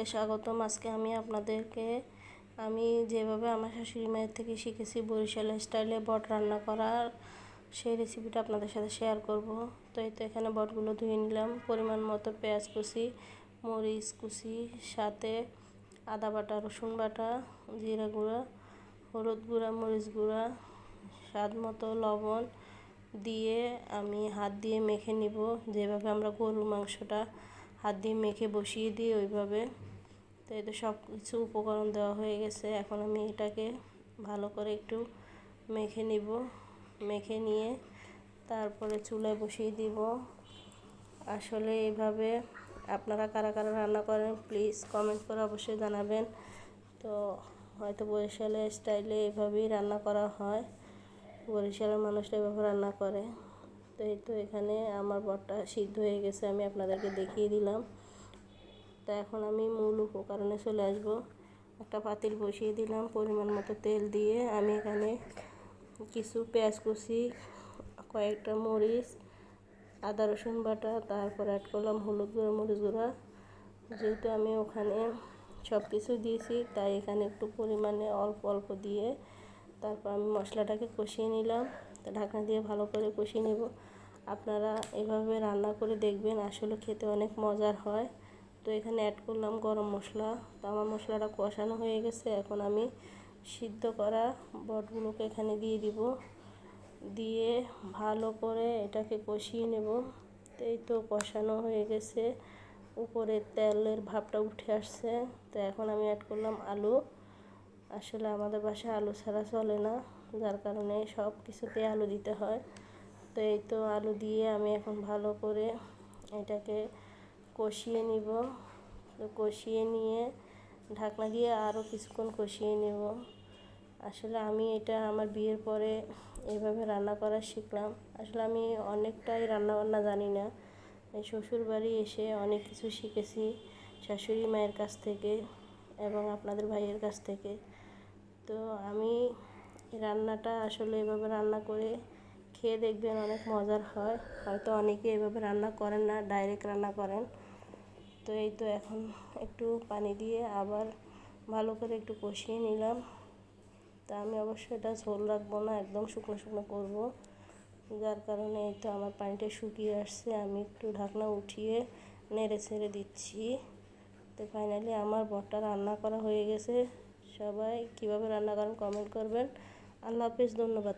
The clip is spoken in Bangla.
কে স্বাগতম। আজকে আমি আপনাদেরকে, আমি যেভাবে আমার শাশুড়ি মায়ের থেকে শিখেছি বরিশালের স্টাইলে বট রান্না করার, সেই রেসিপিটা আপনাদের সাথে শেয়ার করব। তো এই তো এখানে বটগুলো ধুয়ে নিলাম। পরিমাণ মতো পেঁয়াজ কুচি, মরিচ কুচি, সাথে আদা বাটা, রসুন বাটা, জিরা গুঁড়া, হলুদ গুঁড়া, মরিচ গুঁড়া, স্বাদ মতো লবণ দিয়ে আমি হাত দিয়ে মেখে নিব। যেভাবে আমরা গরুর মাংসটা হাত দিয়ে মেখে বসিয়ে দিই ওইভাবে। তো এতে সব কিছু উপকরণ দেওয়া হয়ে গেছে। এখন আমি এটাকে ভালো করে একটু মেখে নিব। মেখে নিয়ে তারপরে চুলায় বসিয়ে দিব। আসলে এইভাবে আপনারা কারা কারা রান্না করেন প্লিজ কমেন্ট করে অবশ্যই জানাবেন। তো হয়তো বরিশালের স্টাইলে এভাবেই রান্না করা হয়। বরিশালের মানুষরা এভাবে রান্না করে। তো এই তো এখানে আমার বটটা সিদ্ধ হয়ে গেছে, আমি আপনাদেরকে দেখিয়ে দিলাম। তো এখন আমি মূল উপকরণে চলে আসব। একটা পাতিল বসিয়ে দিলাম পরিমাণ মতো তেল দিয়ে। আমি এখানে কিছু পেঁয়াজ কুচি, কয়েকটা মরিচ, আদা রসুন বাটা, তারপর অ্যাড করলাম হলুদ গুঁড়ো, মরিচ গুঁড়া। যেহেতু আমি ওখানে সব কিছু দিয়েছি, তাই এখানে একটু পরিমাণে অল্প অল্প দিয়ে তারপর আমি মশলাটাকে কষিয়ে নিলাম। ঢাকনা দিয়ে ভালো করে কষিয়ে নেব। আপনারা এভাবে রান্না করে দেখবেন, আসলে খেতে অনেক মজার হয়। তো এখানে অ্যাড করলাম গরম মশলা। তো আমার মশলাটা কষানো হয়ে গেছে। এখন আমি সিদ্ধ করা বটগুলোকে এখানে দিয়ে দিব। দিয়ে ভালো করে এটাকে কষিয়ে নেব। তো এই তো কষানো হয়ে গেছে। উপরে তেলের ভাবটা উঠে আসছে। তো এখন আমি অ্যাড করলাম আলু। আসলে আমাদের বাসায় আলু ছাড়া চলে না। যার কারণে সব কিছুতে আলু দিতে হয়। তো এই তো আলু দিয়ে আমি এখন ভালো করে এটাকে কষিয়ে নিব। তো কষিয়ে নিয়ে ঢাকনা দিয়ে আরও কিছুক্ষণ কষিয়ে নেব। আসলে আমি এটা আমার বিয়ের পরে এভাবে রান্না করা শিখলাম। আসলে আমি অনেকটাই রান্নাবান্না জানি না। শ্বশুর বাড়ি এসে অনেক কিছু শিখেছি শাশুড়ি মায়ের কাছ থেকে এবং আপনাদের ভাইয়ের কাছ থেকে। তো আমি রান্নাটা আসলে এভাবে রান্না করে খেয়ে দেখবেন অনেক মজার হয়। হয়তো অনেকে এভাবে রান্না করেন না, ডাইরেক্ট রান্না করেন। তো এই তো এখন একটু পানি দিয়ে আবার ভালো করে একটু কষিয়ে নিলাম। তা আমি অবশ্যই এটা ঝোল রাখব না, একদম শুকনো শুকনো করব। যার কারণে এই তো আমার পানিটা শুকিয়ে আসছে, আমি একটু ঢাকনা উঠিয়ে নেড়ে ছেড়ে দিচ্ছি। তো ফাইনালি আমার বটটা রান্না করা হয়ে গেছে। সবাই কীভাবে রান্না করেন কমেন্ট করবেন। আল্লাহ হাফিজ, ধন্যবাদ